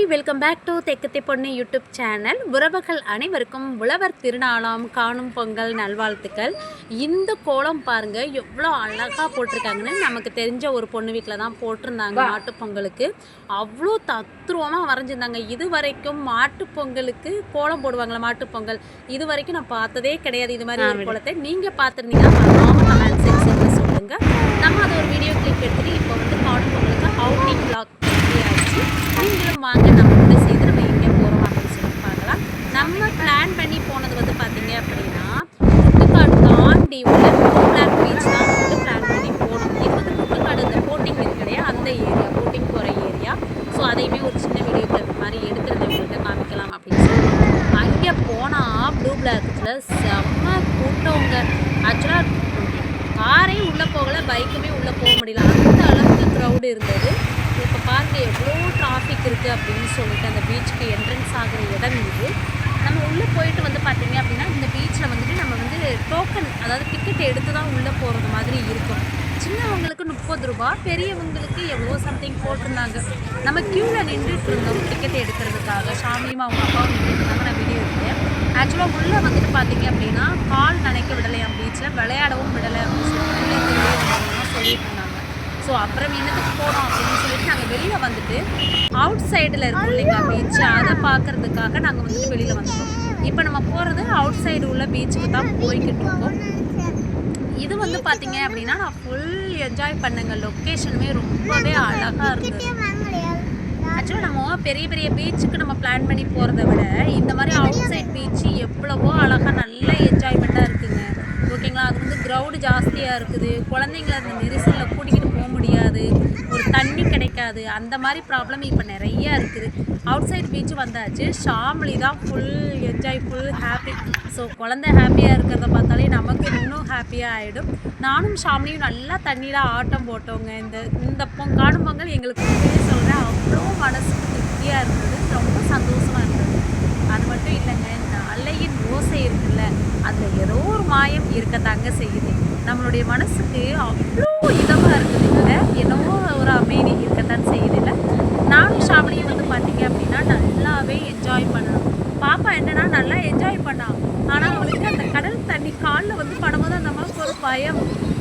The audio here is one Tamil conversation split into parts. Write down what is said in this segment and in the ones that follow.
ஹாய் வெல்கம் பேக் டு தெக்கத்தை பொண்ணு யூடியூப் சேனல் உறவுகள் அனைவருக்கும் உழவர் திருநாளாம் காணும் பொங்கல் நல்வாழ்த்துக்கள். இந்த கோலம் பாருங்க எவ்வளோ அழகாக போட்டிருக்காங்கன்னு நமக்கு தெரிஞ்ச ஒரு பொண்ணு வீட்டில் தான் போட்டிருந்தாங்க மாட்டுப் பொங்கலுக்கு. அவ்வளோ தத்ரூபமாக வரைஞ்சிருந்தாங்க. இது வரைக்கும் மாட்டுப் பொங்கலுக்கு கோலம் போடுவாங்களா மாட்டுப் பொங்கல். இது வரைக்கும் நான் பார்த்ததே கிடையாது. இது மாதிரி ஒரு கோலத்தை நீங்கள் பார்த்துருந்தீங்கன்னா மறக்காம கமெண்ட் செக்ஷனில் சொல்லுங்கள் நம்ம அதை ஒரு வீடியோ கிளிப் எடுத்துகிட்டு இப்போ வந்து காணும் பொங்கலுக்கு அவுட்டிங் பிளாக் ஆச்சு நீங்களும் வாங்க நம்ம வந்து சேர்ந்து நம்ம எங்கே போகிறோம் அப்படின்னு சொல்லி பார்க்கலாம். நம்ம பிளான் பண்ணி போனது வந்து பார்த்தீங்க அப்படின்னா முட்டுக்காடு தாண்டி உள்ள பிளான் பீச் தான் வந்து பிளான் பண்ணி போனோம் இது வந்து முட்டுக்காடு இந்த போட்டிங் இருக்கு இல்லையா? அந்த ஏரியா போட்டிங் போகிற ஏரியா ஸோ அதையுமே ஒரு சின்ன வீடியோ மாதிரி எடுத்துருந்த உங்கள்கிட்ட காமிக்கலாம் அப்படின்னு சொல்லி அங்கே போனால் ப்ளூ பிளாக்ஸில் செம்ம கூட்டவங்க ஆக்சுவலாக காரே உள்ளே போகலை பைக்குமே உள்ளே போக முடியல. அந்த அளவுக்கு க்ரௌடு இருந்தது. இப்போ பாருங்க எவ்வளோ டிராஃபிக் இருக்குது அப்படின்னு சொல்லிட்டு அந்த பீச்சுக்கு என்ட்ரன்ஸ் ஆகிற இடம் இது. நம்ம உள்ளே போயிட்டு வந்து பார்த்தீங்க அப்படின்னா இந்த பீச்சில் வந்துட்டு நம்ம வந்து டோக்கன் அதாவது டிக்கெட் எடுத்து தான் உள்ளே போகிறது மாதிரி இருக்கும். சின்னவங்களுக்கு முப்பது ரூபா பெரியவங்களுக்கு எவ்வளோ சம்திங் போட்டிருந்தாங்க. நம்ம க்யூவில் நின்றுட்டு இருந்தோம் டிக்கெட் எடுக்கிறதுக்காக. சாமியும் அவங்க அப்பாவும் நின்றுட்டு நான் வீடியோ எடுத்தேன். ஆக்சுவலாக உள்ளே வந்துட்டு பார்த்தீங்க அப்படின்னா கால் நனைக்க விடலையாம் பீச்சில் விளையாடவும் விடலை அப்படின்னு சொல்லி சொல்லிட்டு இருந்தாங்க ஸோ அப்புறம் என்னத்துக்கு போகிறோம் அப்படின்னு சொல்லிட்டு நாங்கள் வெளியில் வந்துட்டு அவுட் சைடில் இருக்கும் இல்லைங்களா பீச் அதை பார்க்கறதுக்காக நாங்கள் வந்துட்டு வெளியில் வந்துட்டோம் இப்போ நம்ம போகிறது அவுட் சைடு உள்ள பீச்சுக்கு தான் போய்கிட்டு இருக்கோம். இது வந்து பார்த்தீங்க அப்படின்னா நான் ஃபுல் என்ஜாய் பண்ணுங்க. லொக்கேஷனுமே ரொம்பவே அழகாக இருந்தது. ஆக்சுவலாக நம்ம பெரிய பெரிய பீச்சுக்கு நம்ம பிளான் பண்ணி போகிறத விட இந்த மாதிரி அவுட் சைட் பீச்சு எவ்வளவோ அழகாக நல்ல என்ஜாய்மெண்ட்டாக இருக்குங்க. ஓகேங்களா அது வந்து க்ரௌடு ஜாஸ்தியாக இருக்குது. குழந்தைங்கள அந்த நெரிசலில் கூட்டிகிட்டு போக முடியாது ஒரு தண்ணி கிடைக்காது. அந்த மாதிரி ப்ராப்ளம் இப்போ நிறைய இருக்குது. அவுட் சைட் பீச் வந்தாச்சு. ஷாம்லி தான் full enjoy full happy so குழந்தை ஹாப்பியாக இருக்கிறத பார்த்தாலே நமக்கு இன்னும் ஹாப்பியாக ஆகிடும் நானும் ஷாம்லியும் நல்லா தண்ணியில் ஆட்டம் போட்டோங்க. இந்த இந்த பொங் காணும் பொங்கல் எங்களுக்கு உண்மையே சொல்கிறேன் அவ்வளோ மனசுக்கு திருப்தியாக இருந்தது. ரொம்ப சந்தோஷமாக இருந்தது. அது மட்டும் இல்லைங்க. இந்த அலையின் ஓசை இருக்குல்ல அதில் ஏதோ ஒரு மாயம் இருக்கத்தாங்க செய்யுது. நம்மளுடைய மனசுக்கு அவ்வளோ இதமாக இருக்குது இல்லை என்னவோ ஒரு அமைதி இருக்கத்தான் செய்யுது இல்லை நானும் ஷாமலியும் வந்து பார்த்தீங்க அப்படின்னா நல்லாவே என்ஜாய் பண்ணணும் பாப்பா என்னன்னா நல்லா என்ஜாய் பண்ணா ஆனால் அவளுக்கு அந்த கடல் தண்ணி காலில் வந்து படும்போது அந்த அம்மாவுக்கு ஒரு பயம்.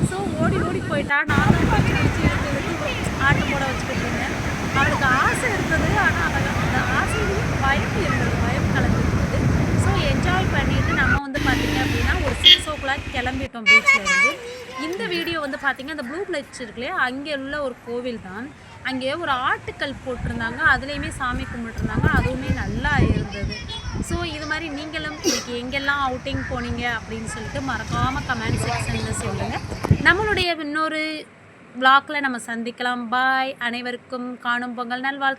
ஸோ ஓடி ஓடி போயிட்டா. நானும் பச்சை வச்சு எடுத்து போட வச்சுக்கிட்டு இருந்தேன். அவளுக்கு ஆசை இருந்தது ஆனால் அந்த அந்த ஆசையிலையும் பயம் இருந்தது பயம் கலந்துருந்தது ஸோ என்ஜாய் பண்ணிட்டு நம்ம வந்து பார்த்தீங்க அப்படின்னா ஒரு சிக்ஸ் ஓ கிளாக் கிளம்பிட்டோம் பீச்சில் இருந்து. இந்த வீடியோ வந்து பார்த்தீங்கன்னா அந்த ப்ளூ பிளட்ஸ் இருக்குல்லையே அங்கே உள்ள ஒரு கோவில் தான். அங்கே ஒரு ஆட்டுக்கல் போட்டிருந்தாங்க. அதுலேயுமே சாமி கும்பிட்டுருந்தாங்க. அதுவுமே நல்லா இருந்தது. ஸோ இது மாதிரி நீங்களும் இன்னைக்கு எங்கெல்லாம் அவுட்டிங் போனீங்க அப்படின்னு சொல்லிட்டு மறக்காமல் கமெண்ட் செக்ஷனில் சொல்லுங்கள் நம்மளுடைய இன்னொரு vlogல நம்ம சந்திக்கலாம். பாய் அனைவருக்கும் காணும் பொங்கல். நல்வாழ்த்து.